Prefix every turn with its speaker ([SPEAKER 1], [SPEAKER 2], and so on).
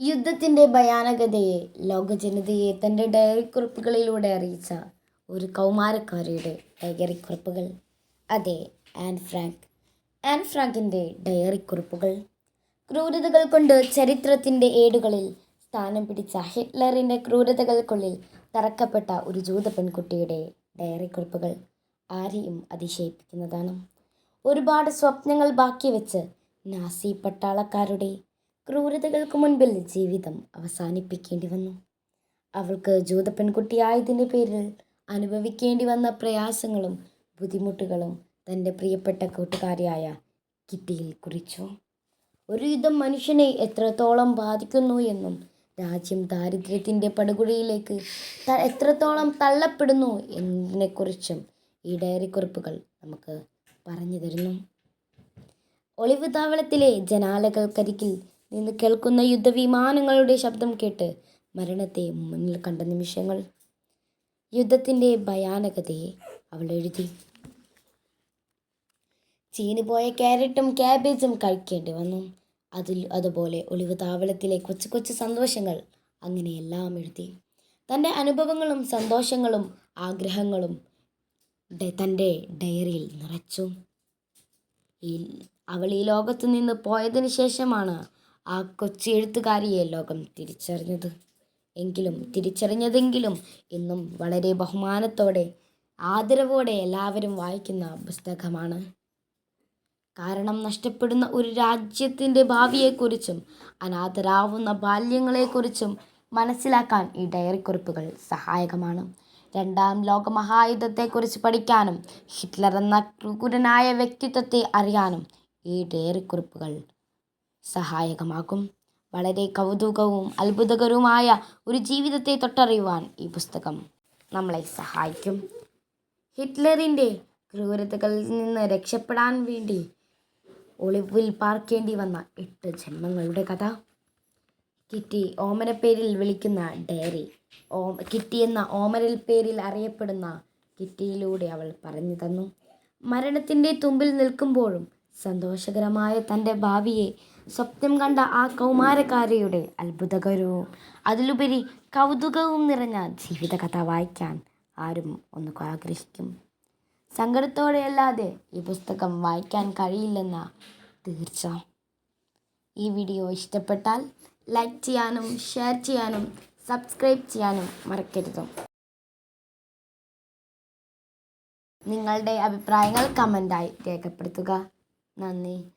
[SPEAKER 1] യുദ്ധത്തിന്റെ ഭയാനകതയെ ലോകജനതയെ തന്റെ ഡയറിക്കുറിപ്പുകളിലൂടെ അറിയിച്ച ഒരു കൗമാരക്കാരിയുടെ ഡയറിക്കുറിപ്പുകൾ. അതെ ആൻ ഫ്രാങ്ക്. ആൻ ഫ്രാങ്കിന്റെ ഡയറിക്കുറിപ്പുകൾ. ക്രൂരതകൾ കൊണ്ട് ചരിത്രത്തിന്റെ ഏടുകളിൽ സ്ഥാനം പിടിച്ച ഹിറ്റ്ലറിന്റെ ക്രൂരതകൾക്കുള്ളിൽ തറക്കപ്പെട്ട ഒരു ജൂത പെൺകുട്ടിയുടെ ഡയറിക്കുറിപ്പുകൾ ആരെയും അതിശയിപ്പിക്കുന്നതാണ്. ഒരുപാട് സ്വപ്നങ്ങൾ ബാക്കി വെച്ച് നാസി പട്ടാളക്കാരുടെ ക്രൂരതകൾക്ക് മുൻപിൽ ജീവിതം അവസാനിപ്പിക്കേണ്ടി വന്നു. അവൾക്ക് ജൂത പെൺകുട്ടിയായതിന്റെ പേരിൽ അനുഭവിക്കേണ്ടി വന്ന പ്രയാസങ്ങളും ബുദ്ധിമുട്ടുകളും തന്റെ പ്രിയപ്പെട്ട കൂട്ടുകാരിയായ കിട്ടിയിൽ കുറിച്ചു. ഒരു യുദ്ധം മനുഷ്യനെ എത്രത്തോളം ബാധിക്കുന്നു എന്നും രാജ്യം ദാരിദ്ര്യത്തിന്റെ പടുകുഴിയിലേക്ക് എത്രത്തോളം തള്ളപ്പെടുന്നു എന്നതിനെക്കുറിച്ചും ഈ ഡയറി കുറിപ്പുകൾ നമുക്ക് പറഞ്ഞു തരുന്നു. ഒളിവ് താവളത്തിലെ ജനാലകൾക്കരികിൽ നിന്ന് കേൾക്കുന്ന യുദ്ധവിമാനങ്ങളുടെ ശബ്ദം കേട്ട് മരണത്തെ മുന്നിൽ കണ്ട നിമിഷങ്ങൾ. യുദ്ധത്തിന്റെ ഭയാനകതയെ അവൾ എഴുതി. ചീനുപോയ ക്യാരറ്റും ക്യാബേജും കഴിക്കേണ്ടി വന്നു. അതിൽ അതുപോലെ ഒളിവ് താവളത്തിലെ കൊച്ചു കൊച്ചു സന്തോഷങ്ങൾ അങ്ങനെയെല്ലാം എഴുതി. തന്റെ അനുഭവങ്ങളും സന്തോഷങ്ങളും ആഗ്രഹങ്ങളും തന്റെ ഡയറിയിൽ നിറച്ചു. ഈ അവൾ ഈ ലോകത്തു നിന്ന് പോയതിന് ശേഷമാണ് ആ കൊച്ചു എഴുത്തുകാരിയെ ലോകം തിരിച്ചറിഞ്ഞത് എങ്കിലും തിരിച്ചറിഞ്ഞതെങ്കിലും ഇന്നും വളരെ ബഹുമാനത്തോടെ ആദരവോടെ എല്ലാവരും വായിക്കുന്ന പുസ്തകമാണ്. കാരണം നഷ്ടപ്പെടുന്ന ഒരു രാജ്യത്തിന്റെ ഭാവിയെക്കുറിച്ചും അനാഥരാവുന്ന ബാല്യങ്ങളെക്കുറിച്ചും മനസ്സിലാക്കാൻ ഈ ഡയറി കുറിപ്പുകൾ സഹായകമാണ്. രണ്ടാം ലോക മഹായുദ്ധത്തെക്കുറിച്ച് പഠിക്കാനും ഹിറ്റ്ലർ എന്ന ക്രൂരനായ വ്യക്തിത്വത്തെ അറിയാനും ഈ ഡയറിക്കുറിപ്പുകൾ സഹായകമാകും. വളരെ കൗതുകവും അത്ഭുതകരവുമായ ഒരു ജീവിതത്തെ തൊട്ടറിയുവാൻ ഈ പുസ്തകം നമ്മളെ സഹായിക്കും. ഹിറ്റ്ലറിന്റെ ക്രൂരതകളിൽ നിന്ന് രക്ഷപ്പെടാൻ വേണ്ടി ഒളിവിൽ പാർക്കേണ്ടി വന്ന എട്ട് ജന്മങ്ങളുടെ കഥ. കിറ്റി ഓമന പേരിൽ വിളിക്കുന്ന ഡയറി ഓം കിറ്റി എന്ന ഓമനൽ പേരിൽ അറിയപ്പെടുന്ന കിറ്റിയിലൂടെ അവൾ പറഞ്ഞു തന്നു. മരണത്തിന്റെ തുമ്പിൽ നിൽക്കുമ്പോഴും സന്തോഷകരമായ തന്റെ ഭാവിയെ സ്വപ്നം കണ്ട ആ കൗമാരക്കാരിയുടെ അത്ഭുതകരവും അതിലുപരി കൗതുകവും നിറഞ്ഞ ജീവിതകഥ വായിക്കാൻ ആരും ഒന്ന് ആഗ്രഹിക്കും. സങ്കടത്തോടെയല്ലാതെ ഈ പുസ്തകം വായിക്കാൻ കഴിയില്ലെന്ന തീർച്ച. ഈ വീഡിയോ ഇഷ്ടപ്പെട്ടാൽ ലൈക്ക് ചെയ്യാനും ഷെയർ ചെയ്യാനും സബ്സ്ക്രൈബ് ചെയ്യാനും മറക്കരുത്. നിങ്ങളുടെ അഭിപ്രായങ്ങൾ കമന്റായി രേഖപ്പെടുത്തുക. നന്ദി.